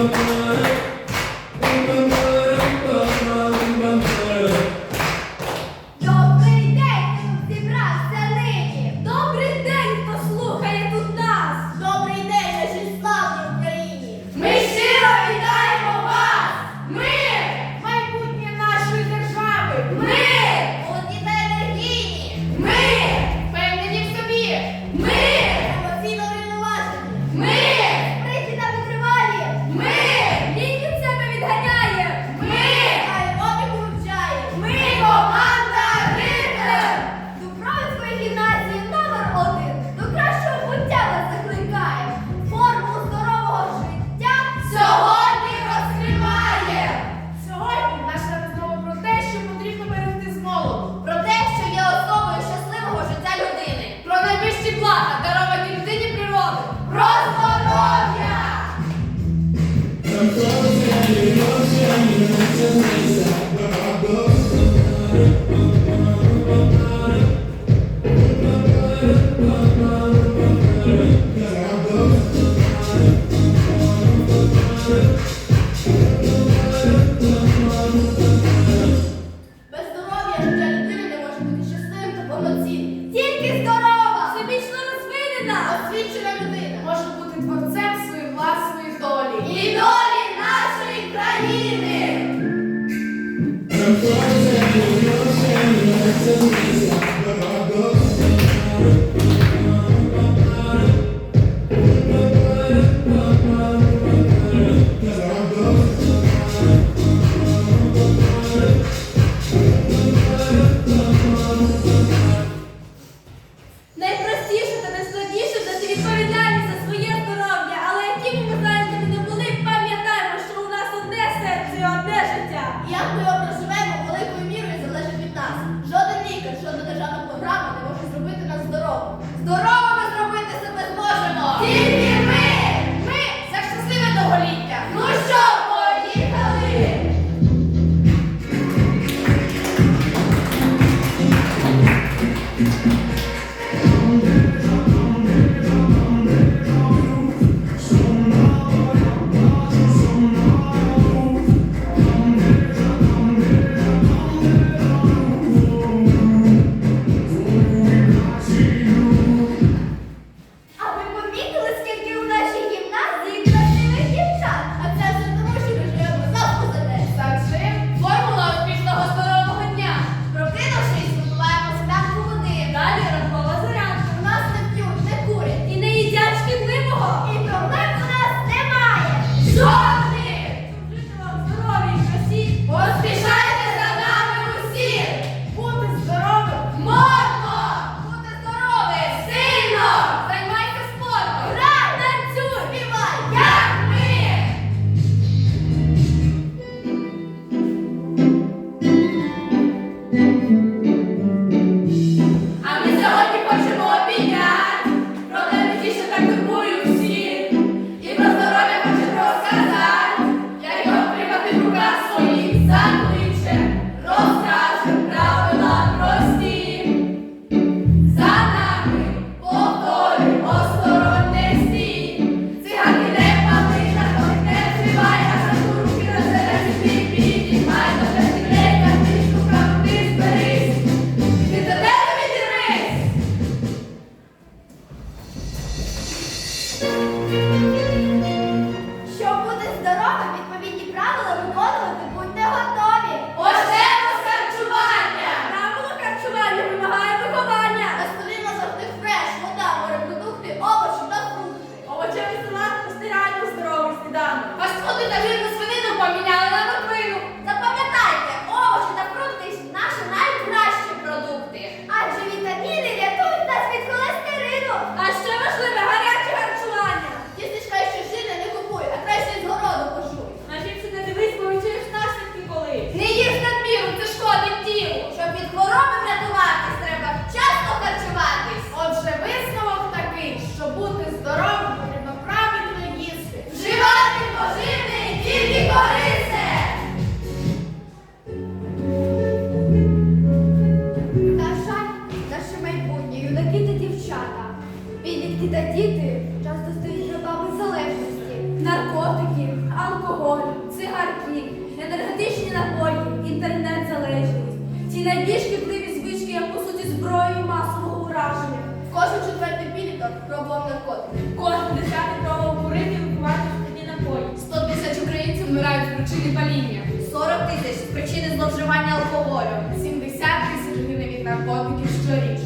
Thank you. you. Thank you. Здоровим. Вмирають з причини паління. 40 тисяч з причини зловживання алкоголю. 70 тисяч гине від наркотиків щорічно.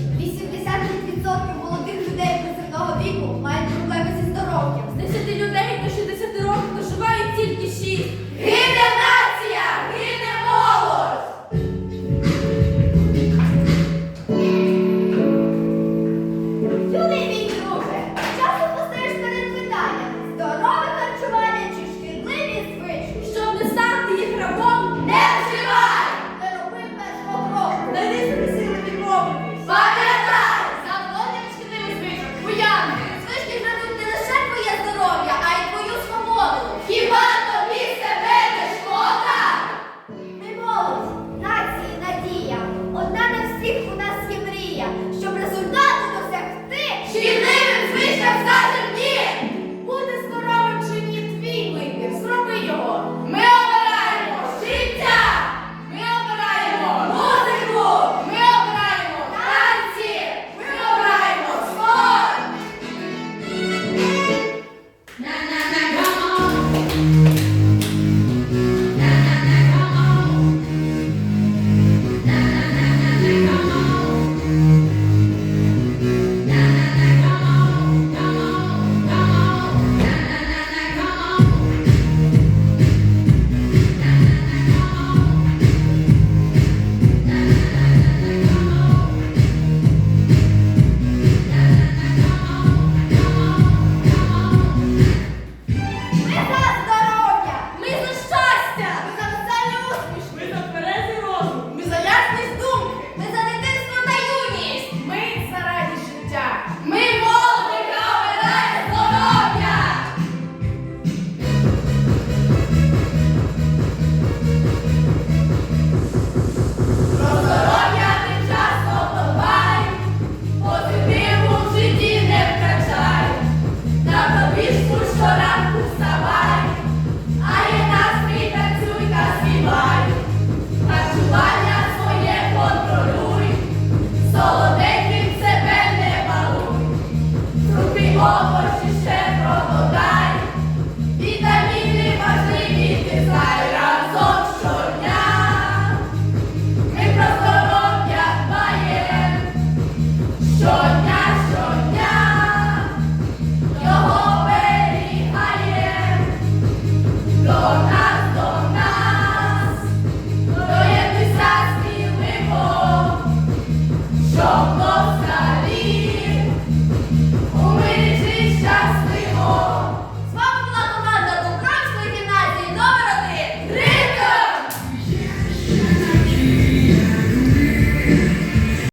Stop.